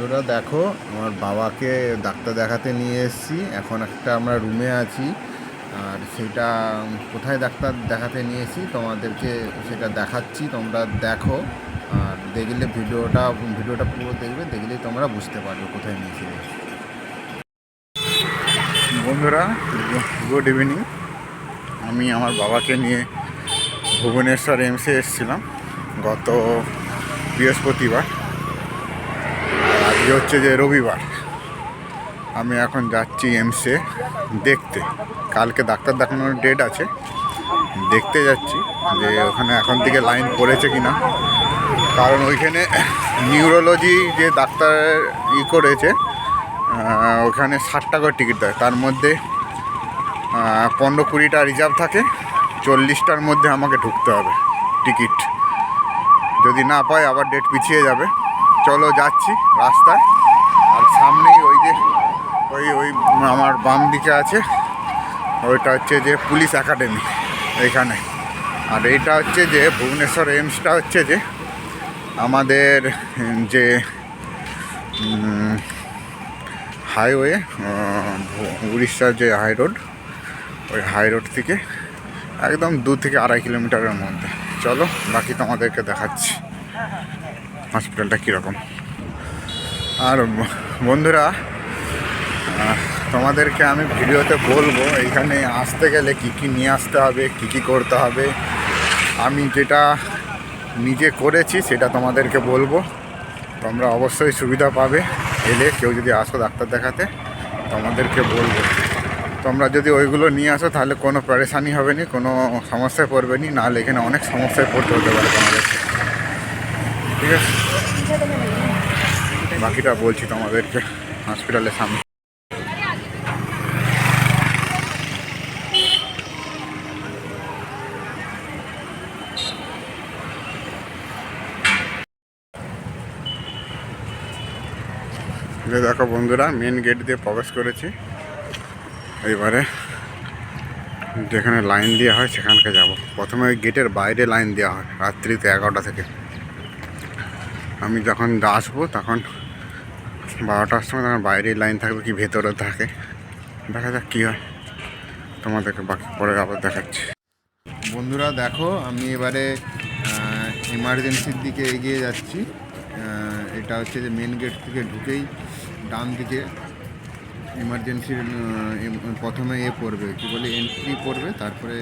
বন্ধুরা, দেখো, আমার বাবাকে ডাক্তার দেখাতে নিয়ে এসেছি। এখন একটা আমরা রুমে আছি, আর সেটা কোথায় ডাক্তার দেখাতে নিয়ে এসেছি, তোমাদেরকে সেটা দেখাচ্ছি, তোমরা দেখো। আর দেখলে ভিডিওটা ভিডিওটা পুরো দেখবে, দেখলেই তোমরা বুঝতে পারবে কোথায় নিয়েছি বন্ধুরা, গুড ইভিনিং। আমি আমার বাবাকে নিয়ে ভুবনেশ্বর এমসে এসেছিলাম গত বৃহস্পতিবার। আজকে হচ্ছে যে রবিবার। আমি এখন যাচ্ছি এমসে দেখতে। কালকে ডাক্তার দেখানোর ডেট আছে। দেখতে যাচ্ছি যে ওখানে এখন থেকে লাইন পড়েছে কি না কারণ ওইখানে নিউরোলজি যে ডাক্তার ই করেছে ওখানে ষাট টাকার টিকিট দেয়। তার মধ্যে পনেরো কুড়িটা রিজার্ভ থাকে, চল্লিশটার মধ্যে আমাকে ঢুকতে হবে টিকিট যদি না পাই আবার ডেট পিছিয়ে যাবে। চলো যাচ্ছি রাস্তায়। আর সামনেই ওই যে, ওই ওই আমার বাম দিকে আছে, ওইটা হচ্ছে যে পুলিশ একাডেমি এখানে আর এইটা হচ্ছে যে ভুবনেশ্বর এমসটা হচ্ছে যে আমাদের যে হাইওয়ে উড়িষ্যার যে হাই রোড, ওই হাই রোড থেকে একদম দু থেকে আড়াই কিলোমিটারের মধ্যে। চলো বাকি তোমাদেরকে দেখাচ্ছি। হসপিটালটা কীরকম? আর বন্ধুরা তোমাদেরকে আমি ভিডিওতে বলব, এইখানে আসতে গেলে কী কী নিয়ে আসতে হবে, কী কী করতে হবে। আমি যেটা নিজে করেছি সেটা তোমাদেরকে বলব। তোমরা অবশ্যই সুবিধা পাবে। এলে কেউ যদি আসো ডাক্তার দেখাতে, তোমাদেরকে বলব। তোমরা যদি ওইগুলো নিয়ে আসো, তাহলে কোনো প্যারেশানি হবে না, কোনো সমস্যায় পড়বে নি। নাহলে এখানে অনেক সমস্যায় পড়তে হতে পারে তোমাদেরকে ঠিক আছে? বাকিটা বলছি তোমাদেরকে হসপিটালের সামনে। দেখো বন্ধুরা মেন গেট দিয়ে প্রবেশ করেছি। এবারে যেখানে লাইন দেওয়া হয়, সেখানকে যাব। প্রথমে ওই গেটের বাইরে লাইন দেওয়া হয়, রাত্রিতে এগারোটা থেকে। আমি যখন আসব, তখন বারোটার সময় তোমার বাইরেই লাইন থাকবে কি ভেতরে থাকে? দেখা যাক কী হয়। তোমাদেরকে বাকি পরে আবার দেখাচ্ছি। বন্ধুরা, দেখো, আমি এবারে এমার্জেন্সির দিকে এগিয়ে যাচ্ছি। এটা হচ্ছে যে মেন গেট থেকে ঢুকেই ডান দিকে এমার্জেন্সির প্রথমে এ পড়বে। কী বলে এন্ট্রি পড়বে, তারপরে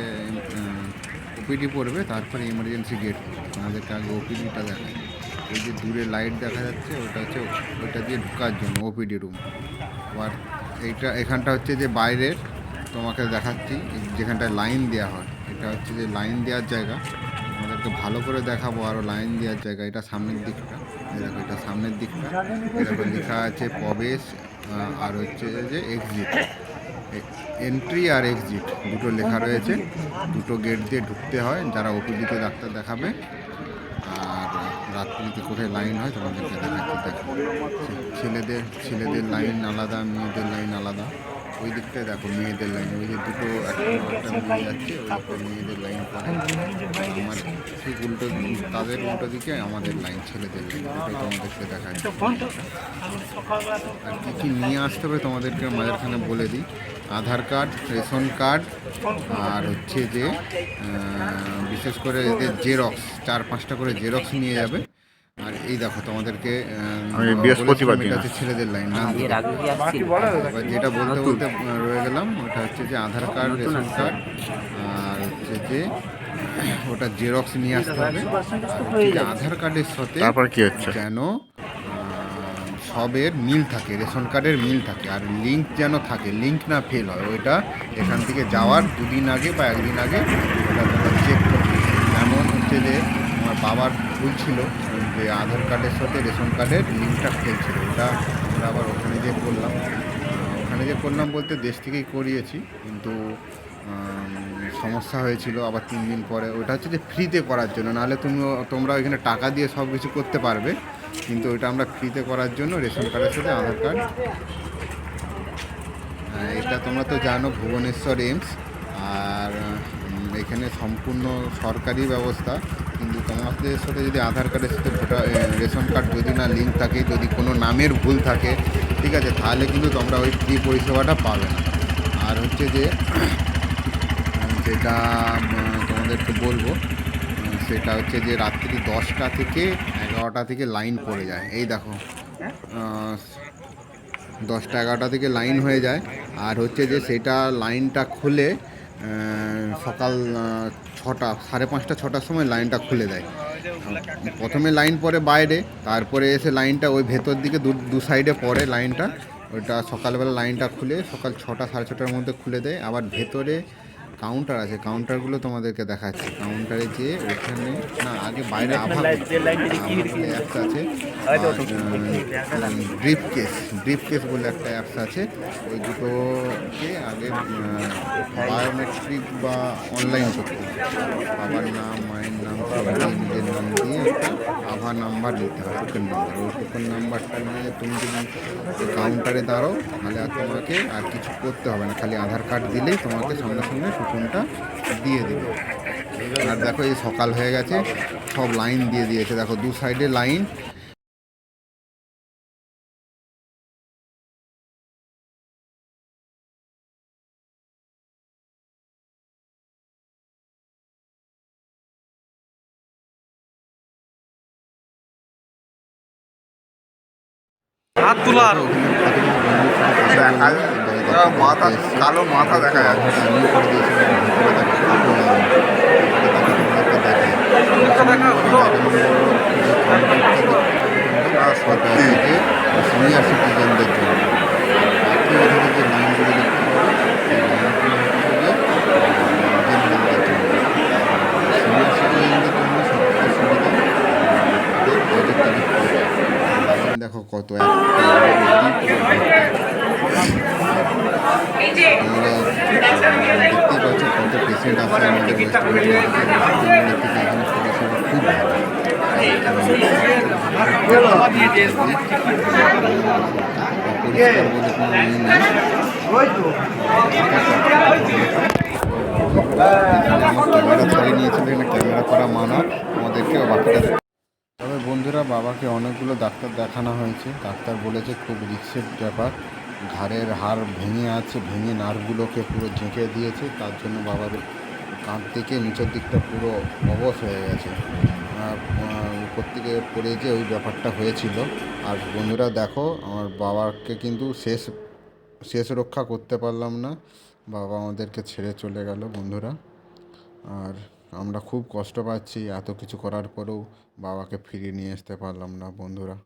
ওপিডি পড়বে, তারপরে এমার্জেন্সি গেট আমাদেরকে আগে ওপিডিটা দেখায় ওই যে দূরে লাইট দেখা যাচ্ছে, ওটা হচ্ছে, ওইটা দিয়ে ঢোকার জন্য ওপিডি রুম আবার এইটা, এখানটা হচ্ছে যে বাইরের তোমাকে দেখাচ্ছি যেখানটায় লাইন দেওয়া হয়। এটা হচ্ছে যে লাইন দেওয়ার জায়গা। আমাদেরকে ভালো করে দেখাবো আরও লাইন দেওয়ার জায়গা। এটা সামনের দিকটা। দেখো, এটা সামনের দিকটা। এরকম লেখা আছে, প্রবেশ আর হচ্ছে যে এক্সিট এন্ট্রি আর এক্সিট দুটো লেখা রয়েছে। দুটো গেট দিয়ে ঢুকতে হয়। যারা ওপিডিতে ডাক্তার দেখাবে আর রাত্রিতে কোথায় লাইন হয়, তোমাদেরকে দেখাচ্ছি। দেখো, ছেলেদের ছেলেদের লাইন আলাদা, মেয়েদের লাইন আলাদা। ওই দিকটায় দেখো, মেয়েদের লাইন ওই যে দুটো একটা মেয়ে যাচ্ছে, ওই একটা মেয়েদের লাইন পড়ে আমার ঠিক উল্টো তাদের উল্টো দিকে আমাদের লাইন ছেলেদের লাইন ওটাই তোমাদেরকে দেখাচ্ছি আর কী কী নিয়ে আসতে হবে তোমাদেরকে মাঝখানে বলে দিই। আধার কার্ড, রেশন কার্ড, আর হচ্ছে যে বিশেষ করে এদের জেরক্স চার পাঁচটা করে জেরক্স নিয়ে যাবে। আর এই দেখো তোমাদেরকে আহ, আমি বৃহস্পতিবার দিন। এটা ছেলেদের লাইন না? যেটা বলতে বলতে রয়ে গেলাম ওটা হচ্ছে যে আধার কার্ড রেশন কার্ড আর হচ্ছে যে ওটা জেরক্স নিয়ে আসতে হবে। আধার কার্ডের সাথে তারপর কি হচ্ছে? যেন সবের মিল থাকে রেশন কার্ডের মিল থাকে আর লিঙ্ক যেন থাকে লিঙ্ক না ফেল হয় ওইটা এখান থেকে যাওয়ার দুদিন আগে বা একদিন আগে ওটা তোমরা চেক করবে। এমন হচ্ছে যে আমার বাবার ভুল ছিল যে আধার কার্ডের সাথে রেশন কার্ডের লিঙ্কটা ফেল ছিল ওটা আমরা আবার ওখানে যে করলাম। ওখানে যে করলাম বলতে দেশ থেকেই করিয়েছি, কিন্তু সমস্যা হয়েছিল আবার তিন দিন পরে। ওটা হচ্ছে যে ফ্রিতে করার জন্য, নাহলে তুমি, তোমরা ওইখানে টাকা দিয়ে সব কিছু করতে পারবে, কিন্তু ওইটা আমরা ফ্রিতে করার জন্য রেশন কার্ডের সাথে আধার কার্ড। এটা তোমরা তো জানো, ভুবনেশ্বর এমস আর এখানে সম্পূর্ণ সরকারি ব্যবস্থা। কিন্তু তোমাদের সাথে যদি আধার কার্ডের সাথে ভোটার রেশন কার্ড যদি না লিঙ্ক থাকে, যদি কোনো নামের ভুল থাকে, ঠিক আছে, তাহলে কিন্তু তোমরা ওই ফ্রি পরিষেবাটা পাবে না। আর হচ্ছে যে যেটা তোমাদেরকে বলব সেটা হচ্ছে যে রাত্রি দশটা থেকে এগারোটা থেকে লাইন পড়ে যায়। এই দেখো দশটা এগারোটা থেকে লাইন হয়ে যায়। আর হচ্ছে যে সেটা লাইনটা খুলে সকাল ছটা, সাড়ে পাঁচটা, ছটার সময় লাইনটা খুলে দেয়। প্রথমে লাইন পরে বাইরে, তারপরে এসে লাইনটা ওই ভেতর দিকে, দু দু সাইডে পড়ে লাইনটা। ওইটা সকালবেলা লাইনটা খুলে সকাল ছটা, সাড়ে ছটার মধ্যে খুলে দেয়। আবার ভেতরে কাউন্টার আছে কাউন্টারগুলো তোমাদেরকে দেখাচ্ছি। কাউন্টারে যে ওখানে না আগে বাইরে আভা অ্যাপস আছে। ড্রিপ কেস ড্রিপ কেস বলে একটা অ্যাপস আছে। ওই দুটোকে আগে বায়োমেট্রিক বা অনলাইন করতে বাবার নাম মায়ের নাম নিজের নাম দিয়ে একটা আভা নাম্বার নিতে হবে টোকেন নাম্বার ওই টোকেন নাম্বারটা নিয়ে তুমি যদি কাউন্টারে দাঁড়াও তাহলে আর তোমাকে আর কিছু করতে হবে না। খালি আধার কার্ড দিলেই তোমাকে সঙ্গে সঙ্গে কুপনটা দিয়ে দেবে আর দেখো এই সকাল হয়ে গেছে সব লাইন দিয়ে দিয়েছে। দেখো দু সাইডে লাইন। হাত তোলার মাথা কালো মাথা দেখা যাচ্ছে জন্য বাকি ওখানে যে লাইনগুলো দেখতে পাবো সেই লাইনগুলো হচ্ছে গিয়ে জেনারেলদের জন্য সিনিয়র সিটিজেনদের জন্য সবথেকে সুবিধা ওদের ওদের টিকিট করে দেয়। লাইন কত এক আমরা ক্যামেরা করা মানা আমাদেরকে বাকিটা তবে বন্ধুরা, বাবাকে অনেকগুলো ডাক্তার দেখানো হয়েছে। ডাক্তার বলেছে খুব রিক্সের ব্যাপার। ঘাড়ের হাড় ভেঙে আছে, ভেঙে নার্ভগুলোকে পুরো ঝেঁকে দিয়েছে। তার জন্য বাবার কাঁধ থেকে নিচের দিকটা পুরো অবশ হয়ে গেছে। উপর থেকে পড়ে যে ওই ব্যাপারটা হয়েছিল। আর বন্ধুরা, দেখো, আমার বাবাকে কিন্তু শেষ শেষ রক্ষা করতে পারলাম না। বাবা আমাদেরকে ছেড়ে চলে গেল বন্ধুরা। আর আমরা খুব কষ্ট পাচ্ছি এত কিছু করার পরেও বাবাকে ফিরিয়ে নিয়ে আসতে পারলাম না, বন্ধুরা।